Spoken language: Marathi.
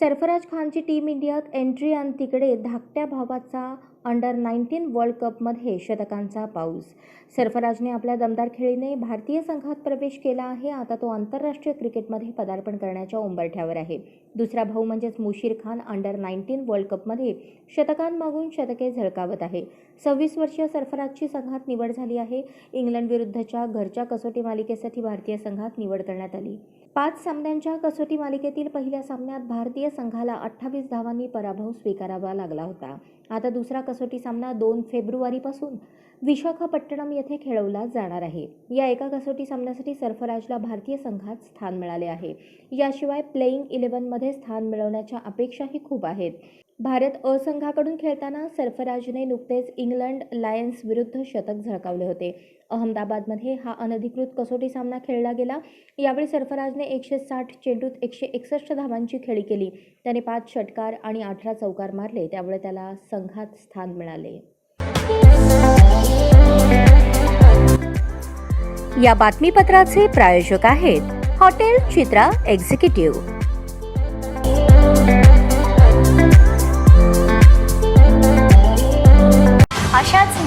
सरफराज खानची टीम इंडियात एंट्री आणि तिकडे धाकट्या भावाचा अंडर नाईन्टीन वर्ल्ड कपमध्ये शतकांचा पाऊस. सरफराजने आपल्या दमदार खेळीने भारतीय संघात प्रवेश केला आहे. आता तो आंतरराष्ट्रीय क्रिकेटमध्ये पदार्पण करण्याच्या उंबरठ्यावर आहे. दुसरा भाऊ म्हणजेच Musheer Khan under nineteen world कपमध्ये शतकांमागून शतके झळकावत आहे. सव्वीस वर्षीय सरफराजची संघात निवड झाली आहे. इंग्लंडविरुद्धच्या घरच्या कसोटी मालिकेसाठी भारतीय संघात निवड करण्यात आली. पाच सामन्यांच्या कसोटी मालिकेतील पहिल्या सामन्यात भारतीय संघाला अठ्ठावीस धावांनी पराभव स्वीकारावा लागला होता. आता दुसरा कसोटी सामना दोन फेब्रुवारीपासून विशाखापट्टणम येथे खेळवला जाणार आहे. या एका कसोटी सामन्यासाठी सरफराजला भारतीय संघात स्थान मिळाले आहे. याशिवाय प्लेईंग इलेव्हनमध्ये स्थान मिळवण्याच्या अपेक्षाही खूप आहेत. भारत अ संघाकडून खेळताना सरफराजने नुकतेच इंग्लंड लायन्स विरुद्ध शतक झळकावले होते. अहमदाबादमध्ये हा अनधिकृत कसोटी सामना खेळला गेला. यावेळी सरफराजने एकशे साठ चेंडूत एकशे एकसष्ट धावांची खेळी केली. त्याने पाच षटकार आणि अठरा चौकार मारले. त्यामुळे त्याला संघात स्थान मिळाले. या बातमीपत्राचे प्रायोजक आहेत हॉटेल चित्रा एक्झिक्युटिव्ह.